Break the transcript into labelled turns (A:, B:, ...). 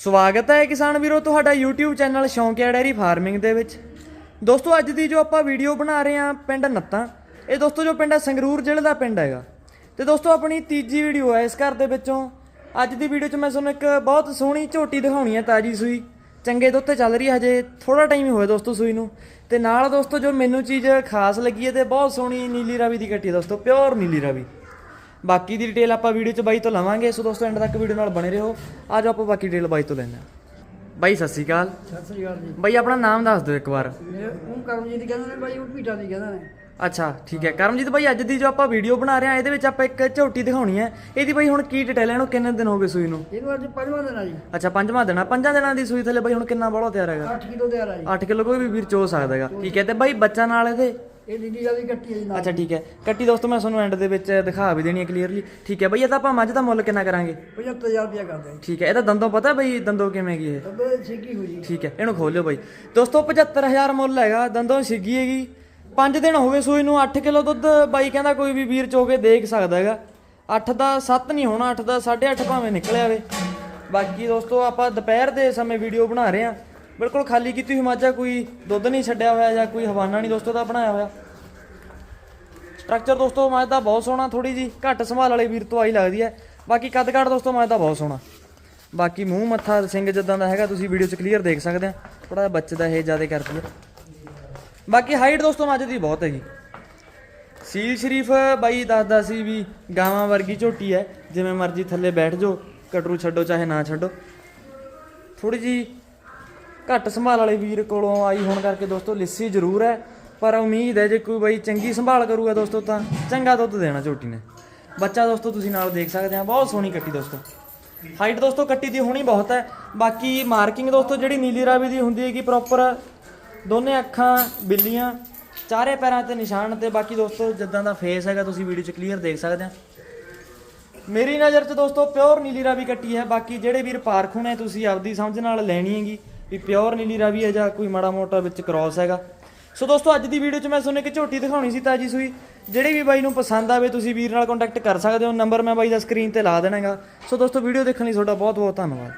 A: ਸਵਾਗਤ ਹੈ ਕਿਸਾਨ ਵੀਰੋ, ਤੁਹਾਡਾ YouTube ਚੈਨਲ ਸ਼ੌਂਕਿਆ ਡੈਰੀ ਫਾਰਮਿੰਗ ਦੇ ਵਿੱਚ। ਦੋਸਤੋ, ਅੱਜ ਦੀ ਜੋ ਆਪਾਂ ਵੀਡੀਓ ਬਣਾ ਰਹੇ ਹਾਂ, ਪਿੰਡ ਨੱਤਾਂ, ਇਹ ਦੋਸਤੋ ਜੋ ਪਿੰਡ ਹੈ, ਸੰਗਰੂਰ ਜ਼ਿਲ੍ਹੇ ਦਾ ਪਿੰਡ ਹੈਗਾ। ਤੇ ਦੋਸਤੋ, ਆਪਣੀ ਤੀਜੀ ਵੀਡੀਓ ਹੈ ਇਸ ਘਰ ਦੇ ਵਿੱਚੋਂ। ਅੱਜ ਦੀ ਵੀਡੀਓ 'ਚ ਮੈਂ ਤੁਹਾਨੂੰ ਇੱਕ ਬਹੁਤ ਸੋਹਣੀ ਝੋਟੀ ਦਿਖਾਉਣੀ ਹੈ, ਤਾਜੀ ਸੂਈ। ਚੰਗੇ ਦੁੱਧ ਤੇ ਚੱਲ ਰਹੀ ਹੈ ਹਜੇ ਥੋੜਾ ਟਾਈਮ ਹੀ ਹੋਇਆ ਦੋਸਤੋ ਸੂਈ ਨੂੰ। ਤੇ ਨਾਲ ਦੋਸਤੋ, ਜੋ ਮੈਨੂੰ ਚੀਜ਼ ਖਾਸ ਲੱਗੀ ਹੈ, ਤੇ ਬਹੁਤ ਸੋਹਣੀ ਨੀਲੀ ਰਾਵੀ ਦੀ ਕੱਟੀ ਹੈ ਦੋਸਤੋ, ਪਿਓਰ ਨੀਲੀ ਰਾਵੀ। ਬਾਕੀ ਦੀ ਡਿਟੇਲ ਆਪਾਂ ਵੀਡੀਓ 'ਚ ਬਾਈ ਤੋਂ ਲਵਾਂਗੇ। ਸੋ ਦੋਸਤੋ ਐਂਡ ਤੱਕ ਵੀਡੀਓ ਨਾਲ ਬਣੇ ਰਹੋ। ਅੱਜ ਆਪਾਂ ਬਾਕੀ ਡਿਟੇਲ ਬਾਈ ਤੋਂ ਹਾਂ। ਬਾਈ ਸਤਿ ਸ਼੍ਰੀ ਅਕਾਲ।
B: ਸਤਿ ਸ੍ਰੀ ਅਕਾਲ ਜੀ।
A: ਬਾਈ ਆਪਣਾ ਨਾਮ ਦੱਸ ਦਿਓ ਇੱਕ ਵਾਰ।
B: ਉਹ ਕਰਮਜੀਤ ਕਹਿੰਦੇ ਨੇ ਬਾਈ ਉਹ ਭੀਟਾ ਦੀ ਕਹਿੰਦੇ ਨੇ।
A: ਅੱਛਾ ਠੀਕ ਹੈ। ਕਰਮਜੀਤ ਬਾਈ ਅੱਜ ਦੀ ਜੋ ਆਪਾਂ ਵੀਡੀਓ ਬਣਾ ਰਹੇ ਹਾਂ ਇਹਦੇ ਵਿੱਚ ਆਪਾਂ ਇੱਕ ਝੋਟੀ ਦਿਖਾਉਣੀ ਹੈ। ਇਹਦੀ ਬਾਈ ਹੁਣ ਕੀ ਡਿਟੇਲ ਹੈ ਇਹਨੂੰ ਕਿੰਨੇ ਦਿਨ ਹੋ ਗਏ ਸੂਈ ਨੂੰ?
B: ਇਹਨੂੰ ਅੱਜ ਪੰਜਵਾਂ ਦਿਨ ਆ ਜੀ।
A: ਅੱਛਾ ਪੰਜਵਾਂ ਦਿਨ ਆ। ਪੰਜਾਂ ਦਿਨਾਂ ਦੀ ਸੂਈ ਥੱਲੇ ਬਾਈ ਹੁਣ ਕਿੰਨਾ ਬੋਲਾ ਤਿਆਰ ਹੈਗਾ?
B: 8 ਕਿਲੋ ਦੇ ਆ ਜੀ।
A: 8 ਕਿਲੋ ਕੋਈ ਵੀ ਵੀਰ ਚੋ ਸਕਦਾ ਹੈਗਾ। ਠੀਕ ਹੈ ਤੇ ਬਾਈ ਬੱਚਾ ਨਾਲ ਇਹਦੇ?
B: ਇਹ ਨੀਲੀ ਵਾਲੀ ਕੱਟੀ ਹੈ ਜੀ ਨਾਲ।
A: ਅੱਛਾ ਠੀਕ ਹੈ। ਕੱਟੀ ਦੋਸਤੋ ਮੈਂ ਤੁਹਾਨੂੰ ਐਂਡ ਦੇ ਵਿੱਚ ਦਿਖਾ ਵੀ ਦੇਣੀ ਹੈ ਕਲੀਅਰਲੀ ਠੀਕ ਹੈ ਬਾਈ ਇਹ ਤਾਂ ਆਪਾਂ ਮੱਝ ਦਾ ਮੁੱਲ ਕਿੰਨਾ ਕਰਾਂਗੇ?
B: 75000 ਰੁਪਇਆ ਕਰਦੇ
A: ਠੀਕ ਹੈ ਇਹਦਾ ਦੰਦੋਂ ਪਤਾ ਬਈ ਦੰਦੋਂ ਕਿਵੇਂ ਗਈ ਇਹ?
B: ਤੱਬੇ ਛੇਕੀ ਹੋ ਜੀ।
A: ਠੀਕ ਹੈ ਇਹਨੂੰ ਖੋਲਿਓ ਬਾਈ। ਦੋਸਤੋ 75000 ਮੁੱਲ ਹੈਗਾ ਦੰਦੋਂ ਛਿੱਗੀ ਹੈਗੀ। 5 ਦਿਨ ਹੋ ਗਏ ਸੂਈ ਨੂੰ 8 ਕਿਲੋ ਦੁੱਧ ਬਾਈ ਕਹਿੰਦਾ ਕੋਈ ਵੀ ਵੀਰ ਚੋ ਕੇ ਦੇਖ ਸਕਦਾ ਹੈਗਾ। 8 ਦਾ 7 ਨਹੀਂ ਹੋਣਾ 8 ਦਾ 8.5 ਭਾਵੇਂ ਨਿਕਲਿਆ ਵੇ। ਬਾਕੀ ਦੋਸਤੋ ਆਪਾਂ ਦੁਪਹਿਰ ਦੇ ਸਮੇਂ ਵੀਡੀਓ ਬਣਾ ਰਹੇ ਹਾਂ। ਬਿਲਕੁਲ ਖਾਲੀ ਕੀਤੀ ਹੋਈ ਮਾਝਾ ਕੋਈ ਦੁੱਧ ਨਹੀਂ ਛੱਡਿਆ ਹੋਇਆ ਜਾਂ ਕੋਈ ਹਵਾਨਾ ਨਹੀਂ ਦੋਸਤੋ ਦਾ ਬਣਾਇਆ ਹੋਇਆ। ਸਟਰਕਚਰ ਦੋਸਤੋ, ਮੈਂ ਤਾਂ ਬਹੁਤ ਸੋਹਣਾ ਥੋੜੀ ਜੀ ਘੱਟ ਸੰਭਾਲ ਵਾਲੇ ਵੀਰ ਤੋਂ ਆਈ ਲੱਗਦੀ ਹੈ। ਬਾਕੀ ਕੱਦ ਕਾਠ ਦੋਸਤੋ, ਮੈਂ ਤਾਂ ਬਹੁਤ ਸੋਹਣਾ। ਬਾਕੀ ਮੂੰਹ ਮੱਥਾ ਸਿੰਘ ਜਿੱਦਾਂ ਦਾ ਹੈਗਾ, ਤੁਸੀਂ ਵੀਡੀਓ 'ਚ ਕਲੀਅਰ ਦੇਖ ਸਕਦੇ ਆ। ਥੋੜਾ ਜਿਹਾ ਬੱਚੇ ਦਾ ਇਹ ਜ਼ਿਆਦਾ ਕਰਦੀ ਹੈ ਬਾਕੀ ਹਾਈਟ ਦੋਸਤੋ ਮੱਝ ਦੀ ਬਹੁਤ ਹੈਗੀ ਸੀਲ ਸ਼ਰੀਫ ਬਾਈ ਦੱਸਦਾ ਸੀ ਵੀ ਗਾਵਾਂ ਵਰਗੀ ਝੋਟੀ ਹੈ। ਜਿਵੇਂ ਮਰਜ਼ੀ ਥੱਲੇ ਬੈਠ ਜਾਓ, ਕਟਰੂ ਛੱਡੋ ਚਾਹੇ ਨਾ ਛੱਡੋ। ਥੋੜੀ ਜੀ ਘੱਟ ਸੰਭਾਲ ਵਾਲੇ ਵੀਰ ਕੋਲੋਂ ਆਈ ਹੋਣ ਕਰਕੇ ਦੋਸਤੋ, ਲਿੱਸੀ ਜ਼ਰੂਰ ਹੈ। ਪਰ ਉਮੀਦ ਹੈ ਜੇ ਕੋਈ ਬਾਈ ਚੰਗੀ ਸੰਭਾਲ ਕਰੂਗਾ ਦੋਸਤੋ ਤਾਂ ਚੰਗਾ ਦੁੱਧ ਦੇਣਾ ਝੋਟੀ ਨੇ। ਬੱਚਾ ਦੋਸਤੋ ਤੁਸੀਂ ਨਾਲ ਦੇਖ ਸਕਦੇ ਆ, ਬਹੁਤ ਸੋਹਣੀ ਕੱਟੀ ਦੋਸਤੋ। ਹਾਈਟ ਦੋਸਤੋ ਕੱਟੀ ਦੀ ਹੋਣੀ ਬਹੁਤ ਹੈ। ਬਾਕੀ ਮਾਰਕਿੰਗ ਦੋਸਤੋ ਜਿਹੜੀ ਨੀਲੀ ਰਾਵੀ ਦੀ ਹੁੰਦੀ ਹੈਗੀ ਪ੍ਰੋਪਰ ਦੋਨੇ ਅੱਖਾਂ ਬਿੱਲੀਆਂ, ਚਾਰੇ ਪੈਰਾਂ ਤੇ ਨਿਸ਼ਾਨ ਤੇ ਬਾਕੀ ਦੋਸਤੋ ਜਿੱਦਾਂ ਦਾ ਫੇਸ ਹੈਗਾ ਤੁਸੀਂ ਵੀਡੀਓ 'ਚ ਕਲੀਅਰ ਦੇਖ ਸਕਦੇ ਆ। ਮੇਰੀ ਨਜ਼ਰ 'ਚ ਦੋਸਤੋ ਪਿਓਰ ਨੀਲੀ ਰਾਵੀ ਕੱਟੀ ਹੈ। ਬਾਕੀ ਜਿਹੜੇ ਵੀਰ ਪਾਰਖੂ ਨੇ ਤੁਸੀਂ ਆਪਦੀ ਸਮਝ ਨਾਲ ਲੈਣੀ ਹੈਗੀ ਵੀ ਪਿਓਰ ਨੀਲੀ ਰਾਵੀ ਹੈ ਜਾਂ ਕੋਈ ਮਾੜਾ ਮੋਟਾ ਵਿੱਚ ਕ੍ਰਾਸ ਹੈਗਾ। ਸੋ ਦੋਸਤੋ, ਅੱਜ ਦੀ ਵੀਡੀਓ 'ਚ ਮੈਂ ਤੁਹਾਨੂੰ ਇੱਕ ਝੋਟੀ ਦਿਖਾਉਣੀ ਸੀ ਤਾਜੀ ਸੂਈ, ਜਿਹੜੀ ਵੀ ਬਾਈ ਨੂੰ ਪਸੰਦ ਆਵੇ, ਤੁਸੀਂ ਵੀਰ ਨਾਲ ਕੰਟੈਕਟ ਕਰ ਸਕਦੇ ਹੋ। ਨੰਬਰ ਮੈਂ ਬਾਈ ਦਾ ਸਕਰੀਨ ਤੇ ਲਾ ਦੇਣਾਗਾ। ਸੋ ਦੋਸਤੋ ਵੀਡੀਓ ਦੇਖਣ ਲਈ ਤੁਹਾਡਾ ਬਹੁਤ ਬਹੁਤ ਧੰਨਵਾਦ।